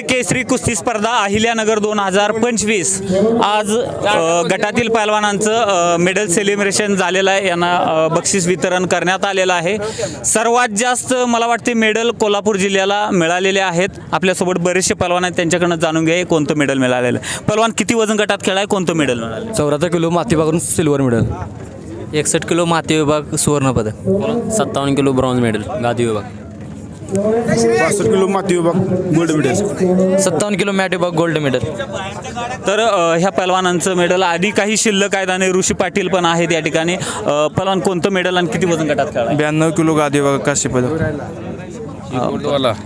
केसरी कुस्ती स्पर्धा अहिल्यानगर दोन हजार पंचवीस. आज गटातील पैलवानांचं अ, मेडल सेलिब्रेशन झालेलं आहे. यांना बक्षीस वितरण करण्यात आलेलं आहे. सर्वात जास्त मला वाटते मेडल कोल्हापूर जिल्ह्याला मिळालेले आहेत. आपल्यासोबत बरेचसे पैलवान आहेत. त्यांच्याकडनं जाणून घ्या हे कोणतं मेडल मिळालेलं आहे. पैलवान किती वजन गटात खेळाय? कोणतं मेडल मिळालं चौऱ्याहत्तर किलो माती विभागातून सिल्वर मेडल एकसष्ट किलो माती विभाग सुवर्णपदक. सत्तावन्न किलो ब्रॉन्झ मेडल गादी विभाग. पासष्ट किलो माती विभाग गोल्ड मेडल सत्तावन्न किलो मॅट विभाग गोल्ड मेडल तर अ, ह्या पैलवानांचं मेडल आधी काही शिल्लक आहेत आणि ऋषी पाटील पण आहेत या ठिकाणी. अ, पैलवान कोणतं मेडल आणि किती वजन गटात खेळाय ब्याण्णव किलो गादी विभाग काशी पदक.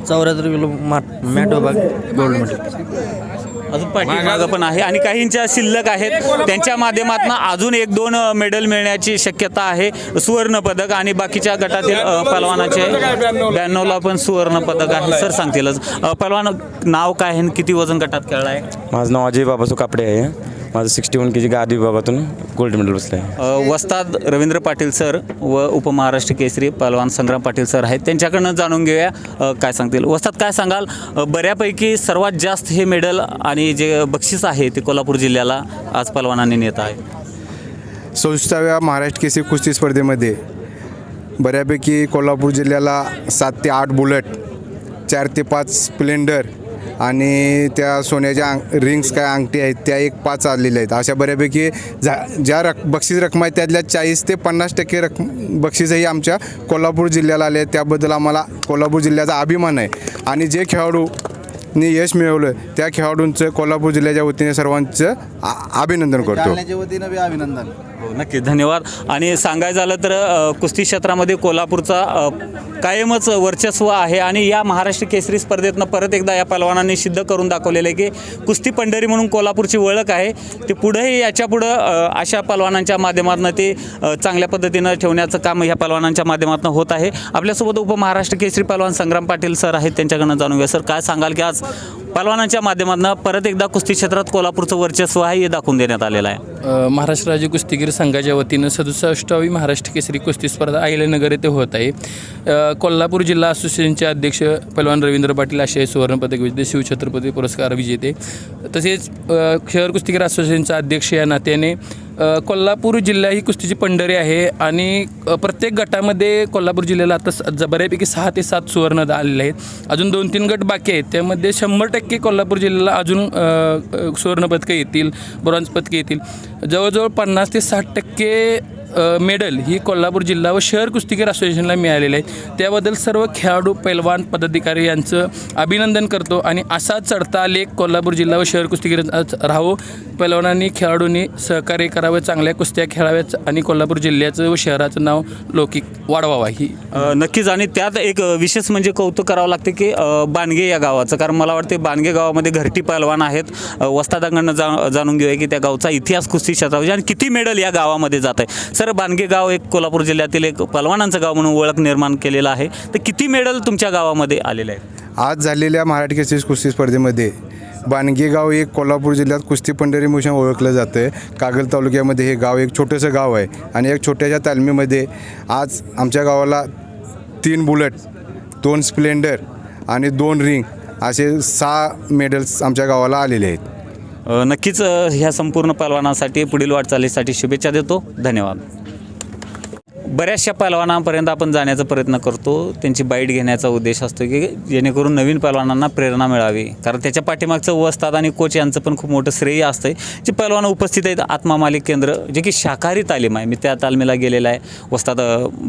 चौऱ्याहत्तर किलो मॅट विभाग गोल्ड मेडल अजून पाठीमागं पण आहे. आणि काहींच्या शिल्लक आहेत. त्यांच्या माध्यमातून अजून एक दोन मेडल मिळण्याची शक्यता आहे. सुवर्ण पदक आणि बाकीच्या गटातील अ, पहलवानाचे ब्याण्णवला. पण सुवर्ण पदक आहे. सर सांगतीलच. अ, पहलवान नाव काय आहे आणि किती वजन गटात खेळला आहे माझं नाव अजय बाबासू कापडे आहे. माझं सिक्स्टी वन के जी गादी विभागातून गोल्ड मेडल बसलं आहे वस्ताद रवींद्र पाटील सर व उपमहाराष्ट्र केसरी पहलवान संग्राम पाटील सर आहेत. त्यांच्याकडनं जाणून घेऊया अ, काय सांगतील. वस्ताद काय सांगाल? अ, बऱ्यापैकी सर्वात जास्त हे मेडल आणि जे बक्षीस आहे ते कोल्हापूर जिल्ह्याला आज पहलवानांनी नेत आहे. सव्वीसाव्या महाराष्ट्र केसरी कुस्ती स्पर्धेमध्ये बऱ्यापैकी कोल्हापूर जिल्ह्याला सात ते आठ बुलेट चार ते पाच स्प्लेंडर आणि त्या सोन्याच्या अंग रिंग्स काय अंगठी आहेत त्या एक पाच आलेल्या आहेत. अशा बऱ्यापैकी झा ज्या रक बक्षीस रक्कम आहेत त्यातल्या चाळीस ते पन्नास टक्के रक्कम बक्षीसही आमच्या कोल्हापूर जिल्ह्याला आले आहेत. त्याबद्दल आम्हाला कोल्हापूर जिल्ह्याचा अभिमान आहे. आणि जे खेळाडू नी यश मिळवलं त्या खेळाडूंचं कोल्हापूर जिल्ह्याच्या वतीने सर्वांचं आ- अभिनंदन करतो. वतीनं अभिनंदन. नक्की धन्यवाद. आणि सांगायचं झालं तर अ, कुस्ती क्षेत्रामध्ये कोल्हापूरचा अ, कायमच वर्चस्व आहे आणि या महाराष्ट्र केसरी स्पर्धेतनं परत एकदा या पहलवानांनी सिद्ध करून दाखवलेलं आहे की कुस्ती पंढरी म्हणून कोल्हापूरची ओळख आहे. ते पुढेही याच्यापुढं अ, अशा पहलवानांच्या माध्यमातून ते अ, चांगल्या पद्धतीनं ठेवण्याचं काम ह्या पहलवानांच्या माध्यमातून होत आहे. आपल्यासोबत उपमहाराष्ट्र केसरी पहलवान संग्राम पाटील सर आहेत त्यांच्याकडनं जाणून घ्या सर काय सांगाल की आज पलवानांच्या माध्यमातून परत एकदा कुस्ती क्षेत्रात कोल्हापूरचं वर्चस्व आहे हे दाखवून देण्यात आलेलं आहे. महाराष्ट्र राज्य कुस्तीगीर संघाच्या वतीनं सदुसष्टावी महाराष्ट्र केसरी कुस्ती स्पर्धा अहिल्यानगर येथे होत आहे. कोल्हापूर जिल्हा असोसिएशनचे अध्यक्ष पलवान रवींद्र पाटील आशियाई सुवर्णपदक विजेते शिवछत्रपती पुरस्कार विजेते. तसेच शहर कुस्तीगीर असोसिएशनचा अध्यक्ष या नात्याने कोल्हापूर जिल्हा ही कुस्तीची पंढरी आहे आणि प्रत्येक गटामध्ये कोल्हापूर जिल्ह्याला आता ज- बऱ्यापैकी सहा ते सात सुवर्ण आलेले आहेत. अजून दोन तीन गट बाकी आहेत. त्यामध्ये शंभर टक्के कोल्हापूर जिल्ह्याला अजून सुवर्णपदकं येतील ब्रॉन्झ पदकं येतील. जवळजवळ पन्नास ते साठ टक्के मेडल ही कोल्हापूर जिल्हा व शहर कुस्तीगीर असोसिएशनला मिळालेले आहेत त्याबद्दल सर्व खेळाडू पैलवान पदाधिकारी यांचं अभिनंदन करतो आणि असा चढता लेख कोल्हापूर जिल्हा व शहर कुस्तीगीर राहो. पैलवानांनी खेळाडूंनी सहकार्य करावं चांगल्या कुस्त्या खेळाव्यात आणि कोल्हापूर जिल्ह्याचं व शहराचं नाव लौकिक वाढवावा ही. नक्कीच आणि त्यात एक विशेष म्हणजे कौतुक करावं लागते की बानगे बाणगे या गावाचं. कारण मला वाटते बाणगे गावामध्ये घरटी पैलवान आहेत. वस्तादांकडनं जा जाणून घेऊया की त्या गावचा इतिहास कुस्ती क्षेत्रामध्ये आणि किती मेडल या गावामध्ये जात आहे. सर बानगे गाव एक कोल्हापूर जिल्ह्यातील एक पलवानांचं गाव म्हणून ओळख निर्माण केलेलं आहे. तर किती मेडल तुमच्या गावामध्ये आलेले आहेत? आज झालेल्या महाराष्ट्र केसेस कुस्ती स्पर्धेमध्ये बाणगेगाव एक कोल्हापूर जिल्ह्यात कुस्ती पंढरी म्हणून ओळखलं जातं आहे कागल तालुक्यामध्ये हे गाव एक छोटंसं गाव आहे आणि एक छोट्याशा तालमीमध्ये आज आमच्या गावाला तीन बुलेट दोन स्प्लेंडर आणि दोन रिंग असे सहा मेडल्स आमच्या गावाला आलेले आहेत. नक्कीच ह्या संपूर्ण पहलवानासाठी पुढील वाटचालीसाठी शुभेच्छा देतो. धन्यवाद. बऱ्याचशा पहलवानांपर्यंत आपण जाण्याचा प्रयत्न करतो. त्यांची बाईट घेण्याचा उद्देश असतो की जेणेकरून नवीन पहलवानांना प्रेरणा मिळावी. कारण त्याच्या पाठीमागचं वस्ताद आणि कोच यांचं पण खूप मोठं श्रेय असतं जे पहलवान उपस्थित आहेत आत्मा मालिक केंद्र जे की शाकाहारी तालीम आहे. मी त्या तालमीला गेलेला आहे. वस्ताद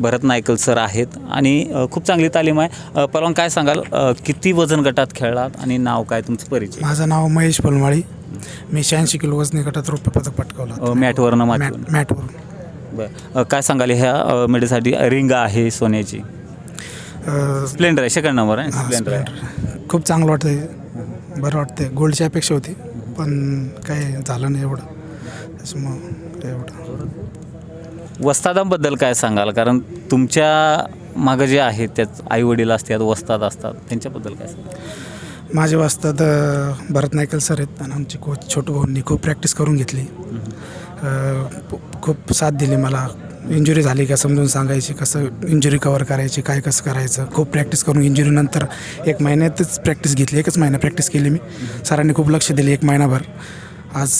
भरत नायकल सर आहेत आणि खूप चांगली तालीम आहे. पहलवान काय सांगाल? किती वजन गटात खेळलात आणि नाव काय तुमचं परिचय? माझं नाव महेश पलमाळी. मी शहाऐंशी किलो वजनी गटात रौप्य पदक पटकावलं मॅटवरनं मॅट मॅटवरून. बरं. अ, काय सांगाल ह्या अ, मेडलसाठी रिंग आहे सोन्याची. अ, स्प्लेंडर आहे सेकंड नंबर आहे. स्प्लेंडर आहे. खूप चांगलं वाटतंय. बरं वाटतंय. गोल्डची अपेक्षा होती पण काही झालं नाही एवढं. त्याच्यामुळं एवढं. वस्तादांबद्दल काय सांगाल? कारण तुमच्या मागं जे आहेत त्यात आई वडील असतात वस्ताद असतात त्यांच्याबद्दल काय सांगाल? माझे वाजतात भरत नायकल सर आहेत आणि आमचे कोच छोटू भाऊंनी खूप प्रॅक्टिस करून घेतली. खूप साथ दिली मला. इंजुरी झाली का समजून सांगायची कसं इंजुरी कवर करायची काय कसं करायचं. खूप प्रॅक्टिस करून इंजुरीनंतर एक महिन्यातच प्रॅक्टिस घेतली एकच महिना प्रॅक्टिस केली मी. सरांनी खूप लक्ष दिले एक महिनाभर. आज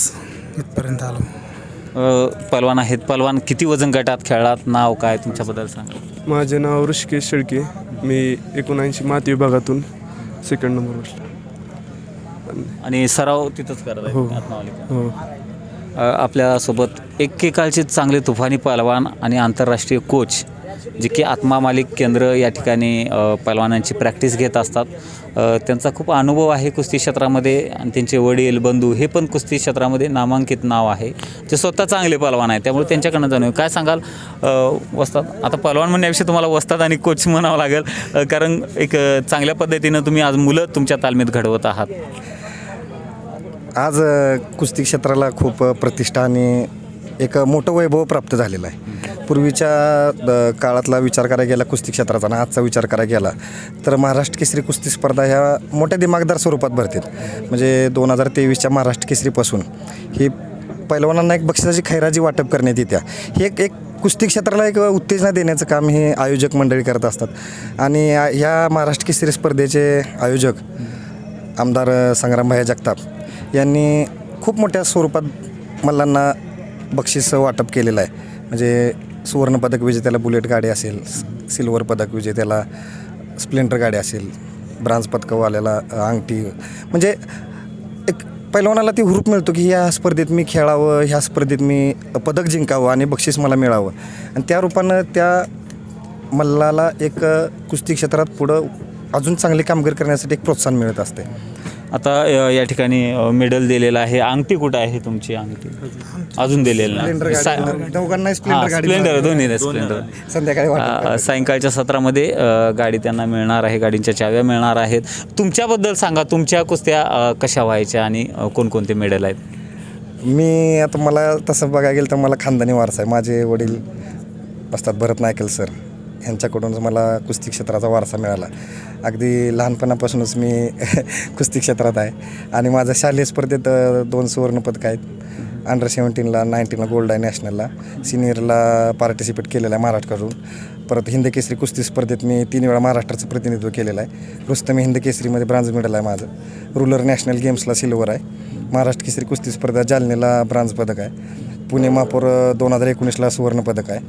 इथपर्यंत आलो. पलवान आहेत. पलवान किती वजन गटात खेळलात नाव काय तुमच्याबद्दल सांगा. माझे नाव ऋषिकेश शेळके. मी एकोणऐंशी माती विभागातून सेकंड नंबर बसलो आणि सराव तिथंच करत हो. हो. आपल्यासोबत एकेकाळचे चांगले तुफानी पहलवान आणि आंतरराष्ट्रीय कोच जे की आत्मा मालिक केंद्र या ठिकाणी अ, पहलवानांची प्रॅक्टिस घेत असतात. त्यांचा खूप अनुभव आहे कुस्ती क्षेत्रामध्ये आणि त्यांचे वडील बंधू हे पण कुस्ती क्षेत्रामध्ये नामांकित नाव आहे. ते स्वतः चांगले पहलवान आहे त्यामुळे त्यांच्याकडनं जाणून काय सांगाल? वस्तात आता पहलवान म्हणण्यापेक्षा तुम्हाला वस्तात आणि कोच म्हणावं लागेल. कारण एक चांगल्या पद्धतीनं तुम्ही आज मुलं तुमच्या तालमीत घडवत आहात. आज कुस्ती क्षेत्राला खूप प्रतिष्ठा आणि एक मोठं वैभव प्राप्त झालेलं आहे. पूर्वीच्या काळातला विचार करायला गेला कुस्ती क्षेत्राचा आणि आजचा विचार करायला गेला तर महाराष्ट्र केसरी कुस्ती स्पर्धा ह्या मोठ्या दिमागदार स्वरूपात भरतील म्हणजे दोन हजार तेवीसच्या महाराष्ट्र केसरीपासून ही पैलवानांना एक बक्षिसाची खैराजी वाटप करण्यात येत्या हे एक एक कुस्ती क्षेत्राला एक उत्तेजना देण्याचं काम हे आयोजक मंडळी करत असतात. आणि ह्या महाराष्ट्र केसरी स्पर्धेचे आयोजक आमदार संग्रामभाई जगताप यांनी खूप मोठ्या स्वरूपात मल्लांना बक्षीस वाटप केलेलं आहे. म्हणजे सुवर्णपदक विजेत्याला बुलेट गाडी असेल सिल्वर पदक विजेत्याला स्प्लेंडर गाडी असेल ब्रांज पदकवाल्याला अंगठी. म्हणजे एक पैलवानाला ती हुरूप मिळतो की ह्या स्पर्धेत मी खेळावं ह्या स्पर्धेत मी पदक जिंकावं आणि बक्षीस मला मिळावं. आणि त्या रूपानं त्या मल्लाला एक कुस्ती क्षेत्रात पुढं अजून चांगली कामगिरी करण्यासाठी एक प्रोत्साहन मिळत असते. आता अ, या ठिकाणी मेडल दिलेलं आहे. अंगठी कुठं आहे तुमची अंगठी? अजून दिलेलं स्प्लेंडर नाही सा- गाडी. दोघांना हां, स्प्लेंडर गाडी स्प्लेंडर दोन्ही नाही, स्प्लेंडर संध्याकाळी वाटप अ, करतात. सायंकाळच्या सत्रामध्ये अ, गाडी त्यांना मिळणार आहे. गाडींच्या चाव्या मिळणार आहेत. तुमच्याबद्दल सांगा. तुमच्या कुस्त्या अ, कशा व्हायच्या आणि अ, कोणकोणते मेडल आहेत? मी आता मला तसं बघायला गेलं तर मला खानदानी वारसा आहे. माझे वडील असतात भरत नायकल सर. यांच्याकडूनच मला कुस्ती क्षेत्राचा वारसा मिळाला. अगदी लहानपणापासूनच मी कुस्ती क्षेत्रात आहे. आणि माझ्या शालेय स्पर्धेत दोन सुवर्णपदक आहेत. अंडर सेवन्टीनला नाईन्टीनला गोल्ड आहे नॅशनलला सिनियरला पार्टिसिपेट केलेलं आहे महाराष्ट्राकडून परत हिंद केसरी कुस्ती स्पर्धेत मी तीन वेळा महाराष्ट्राचं प्रतिनिधित्व केलेलं आहे. रुस्तमी हिंद केसरीमध्ये ब्रांज मेडल आहे माझं. रुलर नॅशनल गेम्सला सिल्वर आहे. महाराष्ट्र केसरी कुस्ती स्पर्धा जालनेला ब्रांज पदक आहे. पुणे महापौर दोन हजार एकोणीसला सुवर्णपदक आहे.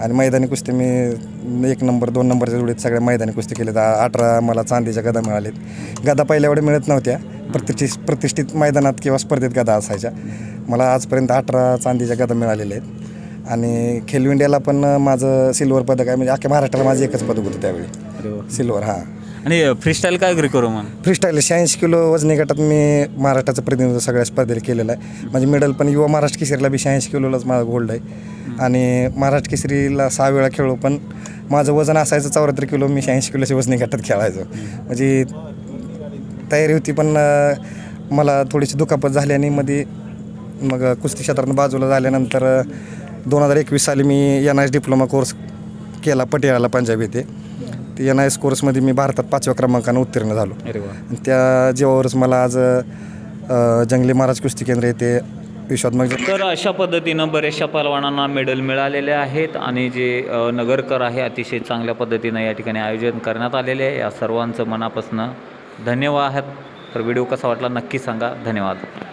आणि मैदानी कुस्ती मी एक नंबर दोन नंबरच्या जोडीत सगळ्या मैदानी कुस्ती केल्यात आ- अठरा मला चांदीच्या गदा मिळालेत. गदा पहिल्या एवढ्या मिळत नव्हत्या. प्रतिष्ठित प्रतिष्ठित मैदानात किंवा स्पर्धेत गदा असायच्या. मला आजपर्यंत अठरा चांदीच्या गदा मिळालेल्या आहेत. आणि खेलो इंडियाला पण माझं सिल्वर पदक आहे. म्हणजे अख्ख्या महाराष्ट्राला माझं एकच पदक होतं त्यावेळी. सिल्वर हां. आणि फ्रीस्टाईल काय अग्री करू मग? फ्रीस्टाईल शहाऐंशी किलो वजनी गटात मी महाराष्ट्राचं प्रतिनिधित्व सगळ्या स्पर्धेला केलेलं आहे. म्हणजे मेडल पण युवा महाराष्ट्र केसरीला बी शहाऐंशी किलोलाच माझा गोल्ड आहे. आणि महाराष्ट्र केसरीला सहा वेळा खेळलो पण माझं वजन असायचं चौऱ्याहत्तर किलो मी शहाऐंशी किलोच्या वजनी गटात खेळायचो. म्हणजे तयारी होती पण मला थोडीशी दुखापत झाली आणि मध्ये मग कुस्ती क्षेत्रातून बाजूला झाल्यानंतर दोन हजार एकवीस साली मी एन आय डिप्लोमा कोर्स केला पटियाला पंजाब येथे ते एन आय एस कोर्समध्ये मी भारतात पाचव्या क्रमांकानं उत्तीर्ण झालो. अरे वा. आणि त्या जीवावरच मला आज अ, जंगली महाराज कुस्ती केंद्र येथे विश्वात्मक तर अशा पद्धतीनं बऱ्याचशा पहलवानांना मेडल मिळालेले आहेत आणि जे अ, नगरकर आहे अतिशय चांगल्या पद्धतीनं या ठिकाणी आयोजन करण्यात आलेले आहे. या सर्वांचं मनापासून धन्यवाद. तर व्हिडिओ कसा वाटला नक्की सांगा. धन्यवाद.